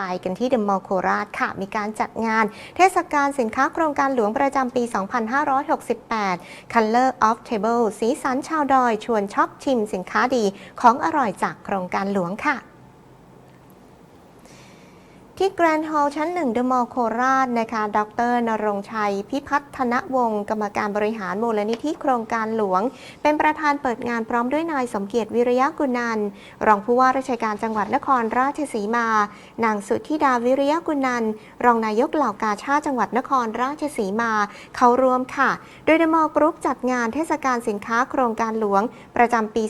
ไปกันที่เดอะมอลล์โคราชค่ะ มีการจัดงาน เทศกาลสินค้าโครงการหลวงประจำปี 2568 Color of Table สีสันชาวดอย ชวนช็อปชิมสินค้าดีของอร่อยจากโครงการหลวงค่ะ ที่แกรนด์ฮอลล์ชั้นหนึ่งเดอะมอลล์โคราชนะคะ ดรนรงชัย พิพัฒนวงศ์กรรมการบริหารมูลนิธิโครงการหลวง เป็นประธานเปิดงานพร้อมด้วยนายสมเกียรติวิริยะกุนัน รองผู้ว่าราชการจังหวัดนครราชสีมา นางสุทธิดาวิริยะกุนัน รองนายกเหล่ากาชาติจังหวัดนครราชสีมา เข้าร่วมค่ะ โดยเดอะมอลล์กรุ๊ปจัดงานเทศกาลสินค้าโครงการหลวง ประจำปี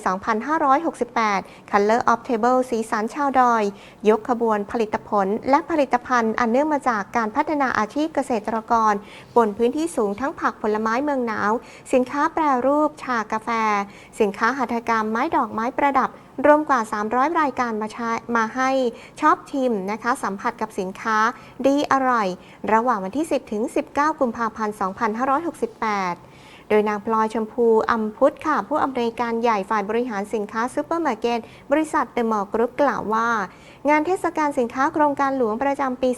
2568 Color of Table สีสันชาวดอย ยกขบวนผลิตผลและผลิตภัณฑ์อันเนื่องมาจากการพัฒนาอาชีพเกษตรกร บนพื้นที่สูงทั้งผักผลไม้เมืองหนาว สินค้าแปรรูป ชากาแฟ สินค้าหัตถกรรมไม้ดอกไม้ประดับรวมกว่า 300 รายการมาใช้มาให้ชอบชิมนะคะ สัมผัสกับสินค้าดีอร่อย ระหว่างวันที่ 10 ถึง 19 กุมภาพันธ์ 2568 โดยนางพลอยชมพูอัมพุทธค่ะ ผู้อำนวยการใหญ่ฝ่ายบริหารสินค้าซูเปอร์มาร์เก็ตบริษัทเดอะมอลล์กรุ๊ปกล่าวว่า งานเทศกาลสินค้าโครงการหลวงประจำปี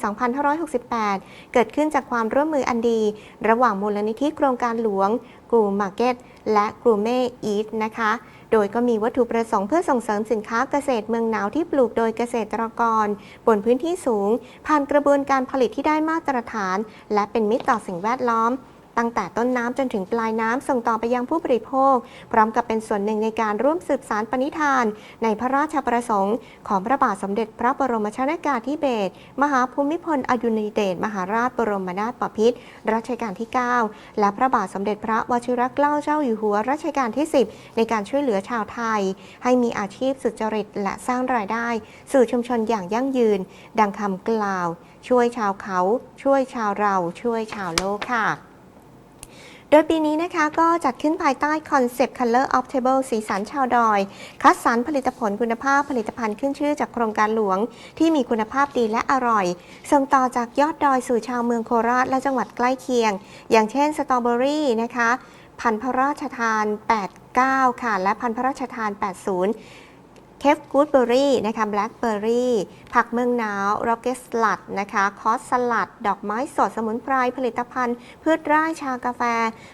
2568 เกิดขึ้นจากความร่วมมืออันดี ระหว่างมูลนิธิโครงการหลวงกรูมาร์เก็ตและกรูเม่อีทนะคะ โดยก็มีวัตถุประสงค์เพื่อส่งเสริมสินค้าเกษตรเมืองหนาวที่ปลูกโดยเกษตรกร บนพื้นที่สูง ผ่านกระบวนการผลิตที่ได้มาตรฐาน และเป็นมิตรต่อสิ่งแวดล้อม ตั้งแต่ต้นน้ำจนถึงปลายน้ำส่งต่อไปยังผู้บริโภค พร้อมกับเป็นส่วนหนึ่งในการร่วมสืบสารปณิธาน ในพระราชประสงค์ ของพระบาทสมเด็จพระบรมชนากาธิเบศรมหาภูมิพลอดุลยเดชมหาราชบรมนาถบพิตรรัชกาลที่ 9 และพระบาทสมเด็จพระวชิรเกล้าเจ้าอยู่หัวรัชกาลที่ 10 ในการช่วยเหลือชาวไทย ให้มีอาชีพสุจริตและสร้างรายได้ สู่ชุมชนอย่างยั่งยืน ดังคำกล่าว ช่วยชาวเขา ช่วยชาวเรา ช่วยชาวโลกค่ะ ดยปีนี้นะคะก็จัดขึ้นภายใต้คอนเซปต์ Color of Table สีสันชาวดอย คัดสรรผลิตผลคุณภาพผลิตภัณฑ์ขึ้นชื่อจากโครงการหลวง ที่มีคุณภาพดีและอร่อย ส่งต่อจากยอดดอยสู่ชาวเมืองโคราชและจังหวัดใกล้เคียง อย่างเช่นสตรอเบอรี่นะคะ พันธุ์พระราชทาน 89 ค่ะ และพันธุ์พระราชทาน 80 เคฟกูดเบอรี่นะคะแบล็คเบอรี่ผักเมืองหนาวโรกเกสลัดนะคะคอสสลัด ดอกไม้สดสมุนไพรผลิตภัณฑ์พืชไร่ชากาแฟ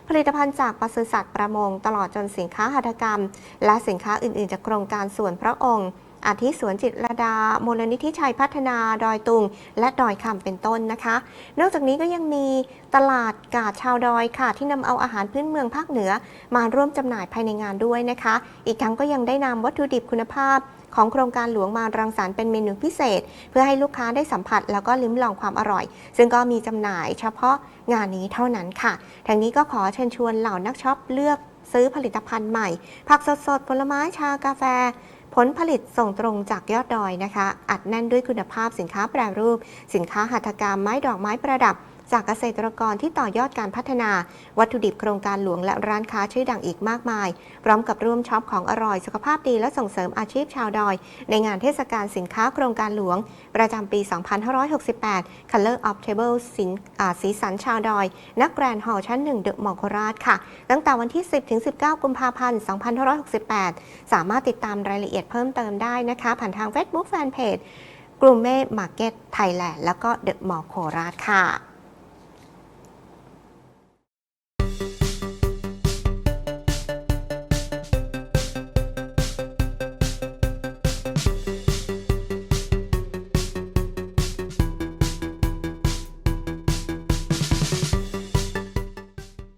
ผลิตภัณฑ์จากปศุสัตว์ประมง ตลอดจนสินค้าหัตถกรรม และสินค้าอื่น ๆ จากโครงการส่วนพระองค์ อาทิสวนจิตรลดา มูลนิธิชัยพัฒนาดอยตุง และดอยคำเป็นต้นนะคะ นอกจากนี้ก็ยังมีตลาดกาดชาวดอยค่ะ ที่นำเอาอาหารพื้นเมืองภาคเหนือ มาร่วมจำหน่ายภายในงานด้วยนะคะ อีกทั้งก็ยังได้นำวัตถุดิบคุณภาพของโครงการหลวงมารังสรรค์เป็นเมนูพิเศษ เพื่อให้ลูกค้าได้สัมผัส แล้วก็ลิ้มลองความอร่อย ซึ่งก็มีจำหน่ายเฉพาะงานนี้เท่านั้นค่ะทางนี้ก็ขอเชิญชวนเหล่านักช็อปเลือกซื้อผลิตภัณฑ์ใหม่ ผักสดๆผลไม้ชากาแฟ ผลผลิตส่งตรงจากยอดดอยนะคะ อัดแน่นด้วยคุณภาพสินค้าแปรรูป สินค้าหัตถกรรมไม้ดอกไม้ประดับ จากเกษตรกรที่ต่อยอดการพัฒนา วัตถุดิบโครงการหลวงและร้านค้าชื่อดังอีกมากมาย พร้อมกับร่วมช็อปของอร่อยสุขภาพดีและส่งเสริมอาชีพชาวดอย ในงานเทศกาลสินค้าโครงการหลวง ประจำปี 2568 Color of Table สินสีสันชาวดอย นักแกรนด์ฮอล์ชั้น1เดอะมอลโคราชค่ะ ตั้งแต่วันที่ 10ถึง19 กุมภาพันธ์ 2568 สามารถติดตามรายละเอียดเพิ่มเติมได้นะคะ ผ่านทาง Facebook Fanpage กลุ่มเม่มาร์เก็ตไทยแลนด์แล้วก็เดอะมอลโคราชค่ะ